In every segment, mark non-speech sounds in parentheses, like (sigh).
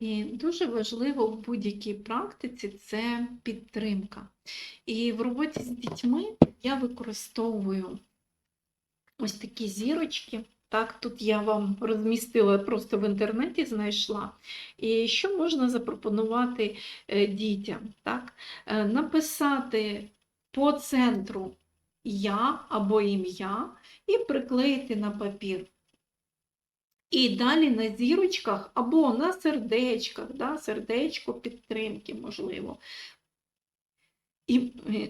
І дуже важливо в будь-якій практиці це підтримка. І в роботі з дітьми я використовую ось такі зірочки. Так, тут я вам розмістила, просто в інтернеті знайшла. І що можна запропонувати е, дітям? Так? Е, Написати по центру я або ім'я і приклеїти на папір. І далі на зірочках або на сердечках, да, сердечко підтримки, можливо. І, е,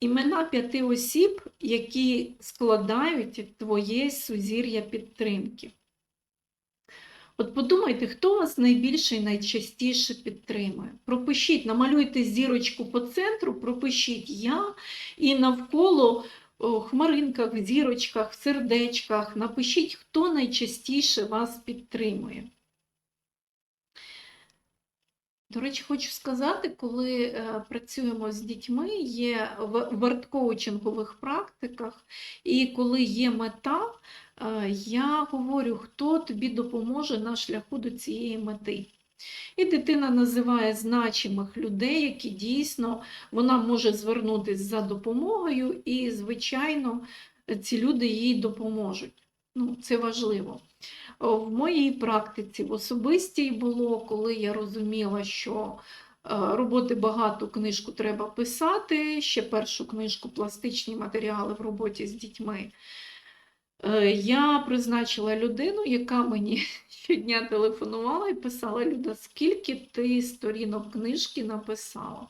імена п'яти осіб, які складають твоє сузір'я підтримки. От подумайте, хто вас найбільше і найчастіше підтримує. Пропишіть, намалюйте зірочку по центру, пропишіть я і навколо о, хмаринках, зірочках, сердечках напишіть, хто найчастіше вас підтримує. До речі, хочу сказати, коли е, працюємо з дітьми, є в в арт-коучингових практиках, і коли є мета, е, я говорю, хто тобі допоможе на шляху до цієї мети. І дитина називає значимих людей, які дійсно вона може звернутися за допомогою, і, звичайно, ці люди їй допоможуть. Ну, це важливо. В моїй практиці в особистій було, коли я розуміла, що е, роботи багато книжку треба писати, ще першу книжку пластичні матеріали в роботі з дітьми. Е, Я призначила людину, яка мені (laughs) щодня телефонувала і писала: Люда, скільки ти сторінок книжки написала?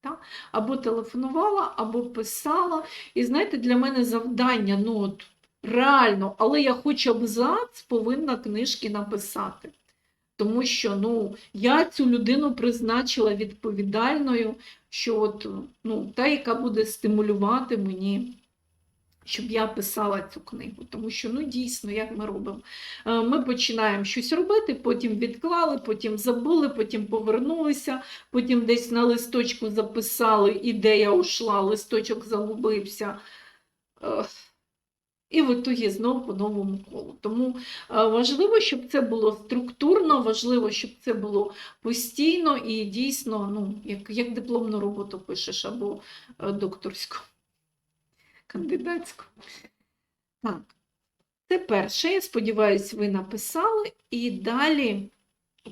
Так? Або телефонувала, або писала. І знаєте, для мене завдання, ну от реально, але я хоч абзац повинна книжки написати. Тому що ну, я цю людину призначила відповідальною, що от, ну, та, яка буде стимулювати мені щоб я писала цю книгу. Тому що, ну, дійсно, як ми робимо? Е, Ми починаємо щось робити, потім відклали, потім забули, потім повернулися, потім десь на листочку записали, ідея ушла, листочок загубився. Е, І в ітогі знову по новому колу. Тому е, важливо, щоб це було структурно, важливо, щоб це було постійно і дійсно, ну, як, як дипломну роботу пишеш або докторську кандидатську. Так, це перше, я сподіваюся, ви написали. І далі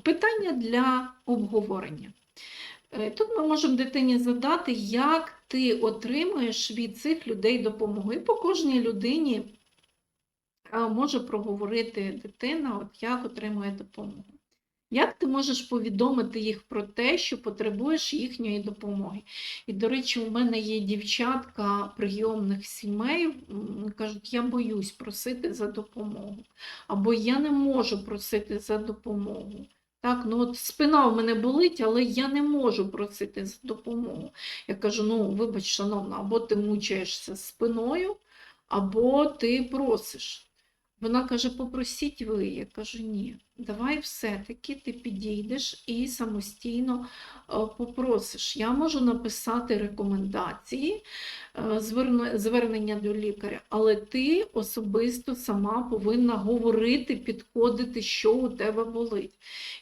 питання для обговорення. Е, Тут ми можемо дитині задати, як ти отримуєш від цих людей допомогу. І по кожній людині може проговорити дитина, от як отримує допомогу. Як ти можеш повідомити їх про те, що потребуєш їхньої допомоги? І, до речі, у мене є дівчатка прийомних сімей, кажуть, я боюсь просити за допомогу, або я не можу просити за допомогу. Так, ну от спина в мене болить, але я не можу просити за допомогу. Я кажу: ну, вибач, шановна, або ти мучаєшся спиною, або ти просиш. Вона каже, попросіть ви. Я кажу, ні, давай все-таки ти підійдеш і самостійно е, попросиш. Я можу написати рекомендації, е, звернення до лікаря, але ти особисто сама повинна говорити, підходити, що у тебе болить.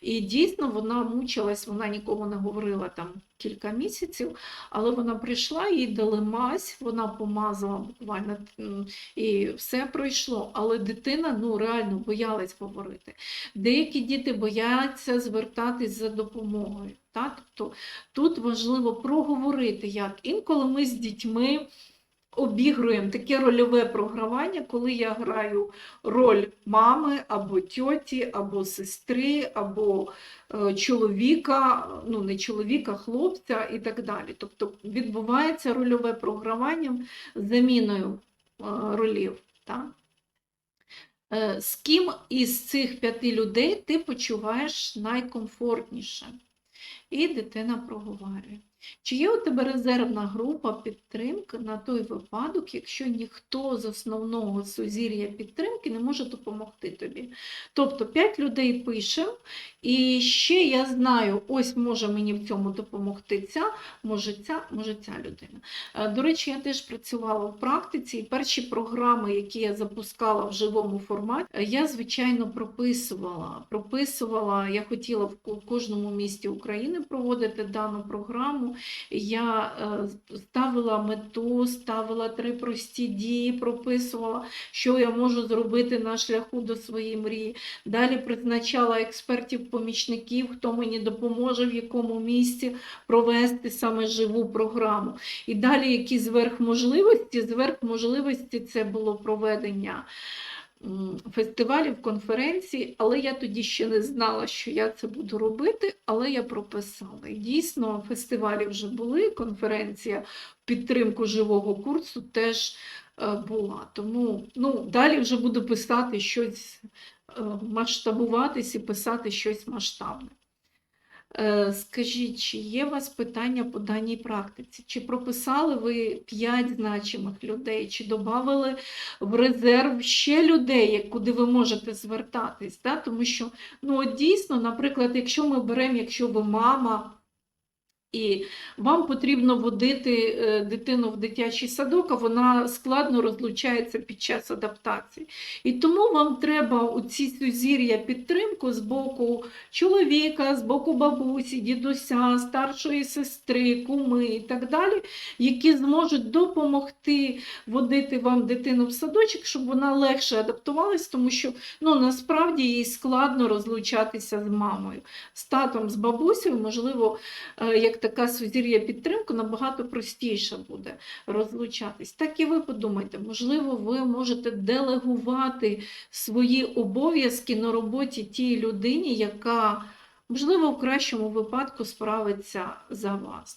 І дійсно вона мучилась, вона нікому не говорила там кілька місяців, але вона прийшла, їй дали мазь, вона помазала буквально і все пройшло. Але дитина ну, реально боялась говорити. Деякі діти бояться звертатись за допомогою. Так? Тобто тут важливо проговорити, як інколи ми з дітьми обігруємо таке рольове програвання, коли я граю роль мами або тьоті, або сестри, або е, чоловіка, ну не чоловіка, хлопця і так далі. Тобто відбувається рольове програвання заміною е, ролів. Так? Е, З ким із цих п'яти людей ти почуваєш найкомфортніше? І дитина проговорює. Чи є у тебе резервна група підтримки на той випадок, якщо ніхто з основного сузір'я підтримки не може допомогти тобі? Тобто 5 людей пише, і ще я знаю, ось може мені в цьому допомогти ця, може ця, може ця людина. Е, До речі, я теж працювала в практиці, і перші програми, які я запускала в живому форматі, е, я, звичайно, прописувала. Прописувала, я хотіла в кожному місті України проводити дану програму. Я е, ставила мету, ставила три прості дії, прописувала, що я можу зробити на шляху до своєї мрії. Далі призначала експертів-помічників, хто мені допоможе, в якому місці провести саме живу програму. І далі які зверхможливості? Зверхможливості це було проведення фестивалів, конференцій, але я тоді ще не знала, що я це буду робити, але я прописала. І дійсно, фестивалі вже були, конференція підтримку живого курсу теж е, була. Тому ну, далі вже буду писати щось, е, масштабуватись і писати щось масштабне. Е, Скажіть, чи є у вас питання по даній практиці? Чи прописали ви 5 значимих людей, чи додали в резерв ще людей, куди ви можете звертатись? Да? Тому що ну, дійсно, наприклад, якщо ми беремо, якщо ви мама, і вам потрібно водити е, дитину в дитячий садок, а вона складно розлучається під час адаптації. І тому вам треба у ці сузір'я підтримку з боку чоловіка, з боку бабусі, дідуся, старшої сестри, куми і так далі, які зможуть допомогти водити вам дитину в садочок, щоб вона легше адаптувалась, тому що ну, насправді їй складно розлучатися з мамою. З татом, з бабусею, можливо, е, як така сузір'я підтримку, набагато простіше буде розлучатись. Так і ви подумайте, можливо, ви можете делегувати свої обов'язки на роботі тій людині, яка, можливо, в кращому випадку справиться за вас.